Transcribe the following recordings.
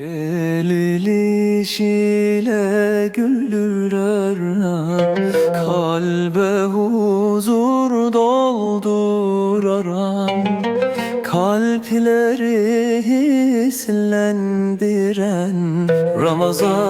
Gelişiyle güldürer Kalbe huzur doldurar Kalpleri hislendiren Ramazan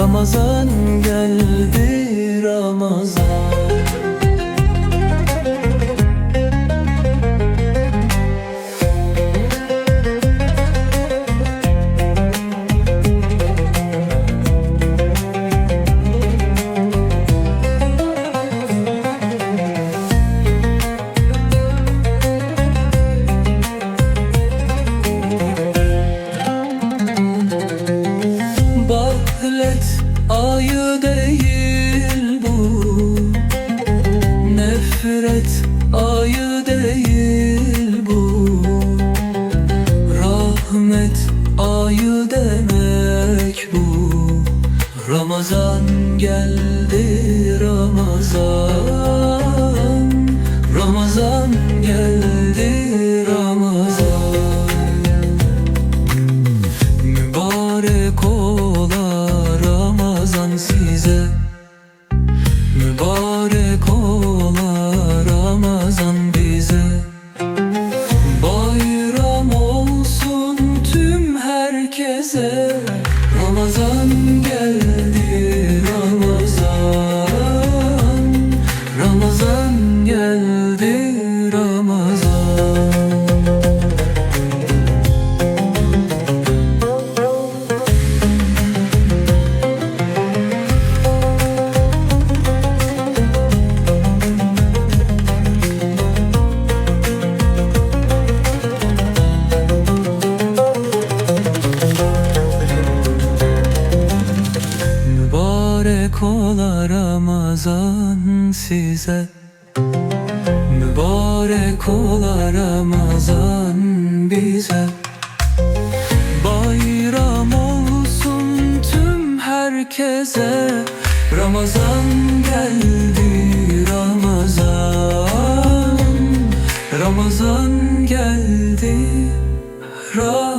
Ramazan Ramazan size. Mübarek ola Ramazan bize. Bayram olsun tüm herkese. Ramazan geldi Ramazan. Ramazan geldi Ramazan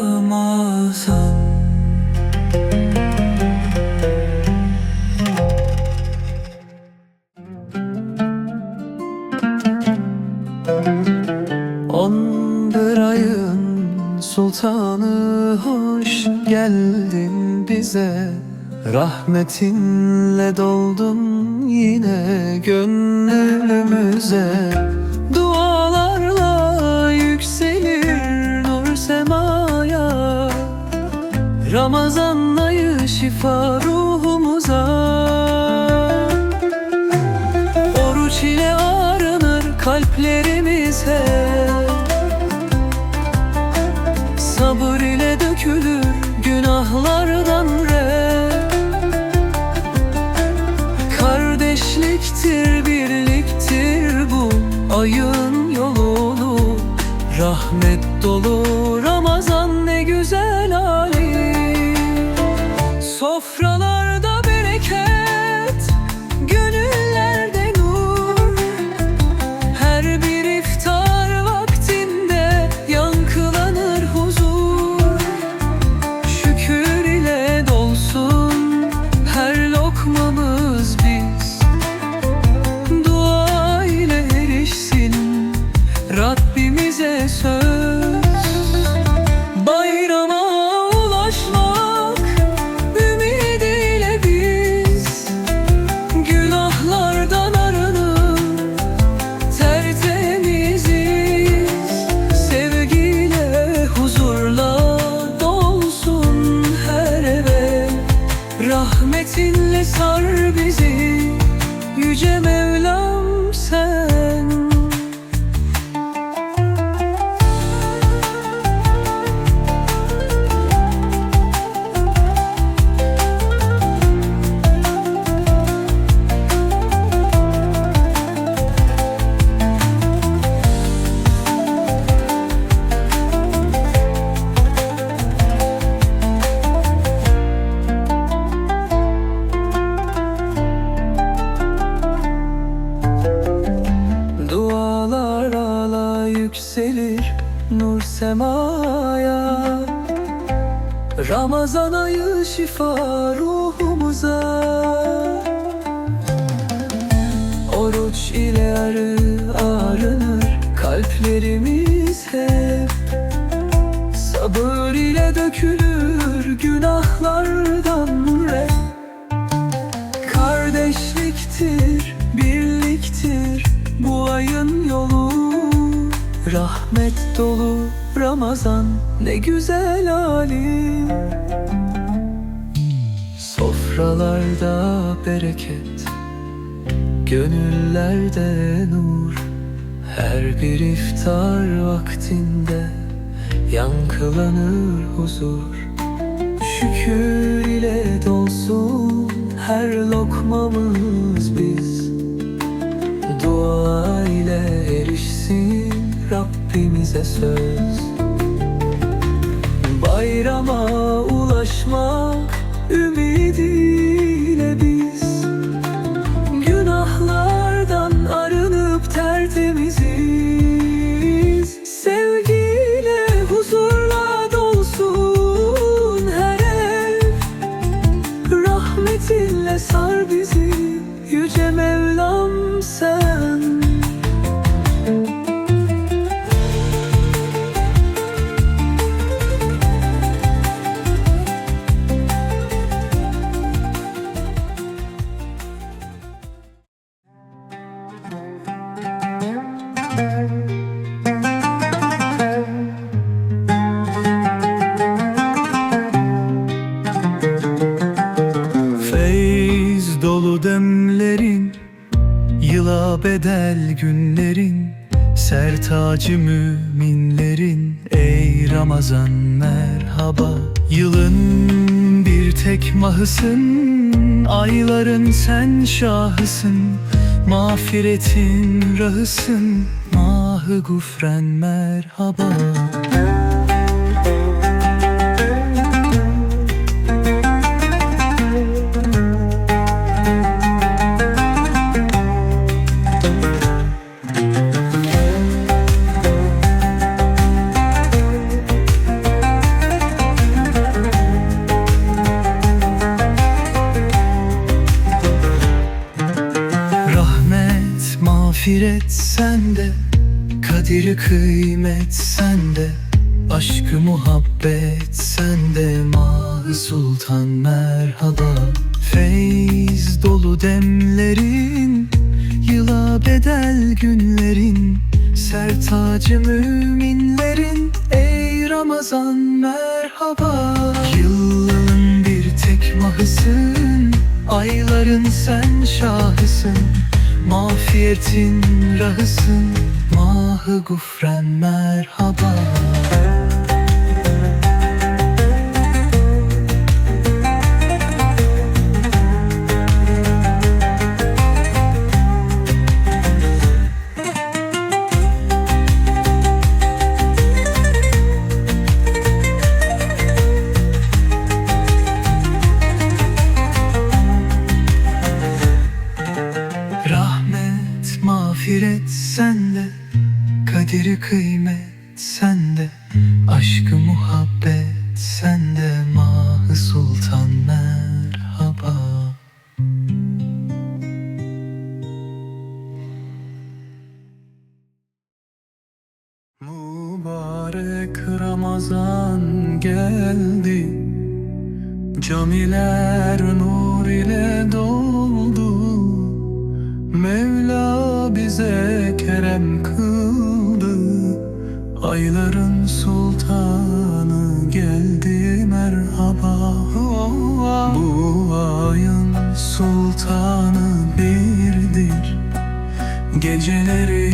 bize Rahmetinle doldun yine gönlümüze. Dualarla yükselir nur semaya. Ramazan ayı şifa ruhumuza. Oruç ile arınır kalplerimiz hep. Sabır ile dökülür günahlardan ayın yolu Rahmet dolu semaya. Ramazan ayı şifa ruhumuza. Oruç ile arı arınır kalplerimiz hep. Sabır ile dökülür Rahmet dolu Ramazan ne güzel halim. Sofralarda bereket Gönüllerde nur. Her bir iftar vaktinde Yankılanır huzur. Şükür ile dolsun her lokmamız biz. Dua Rabbimize söz. Bayrama ulaşmak ümidiyle Sertacı müminlerin Ey Ramazan merhaba. Yılın bir tek mahısın Ayların sen şahısın. Mağfiretin rahısın Mahı gufren merhaba sende Mahı sultan merhaba. Feyz dolu demlerin Yıla bedel günlerin. Sertacı müminlerin Ey Ramazan merhaba. Yılın bir tek mahısın Ayların sen şahısın. Mağfiretin rahısın Mahı gufren merhaba mağfiret sende Kaderi kıymet sende Aşkı muhabbet sende Mahı sultan merhaba. Mübarek Ramazan geldi Camiler nur ile doldu bize kerem kıldı. Ayların sultanı geldi merhaba. Bu ayın sultanı birdir. Geceleri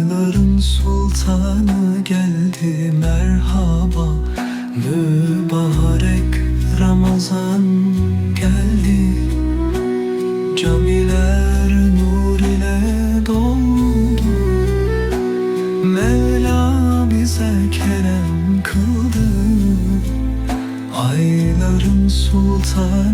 Çayların sultanı geldi merhaba. Mübarek Ramazan geldi. Camiler nur ile doldu. Mevla bize kerem kıldı. Ayların sultanı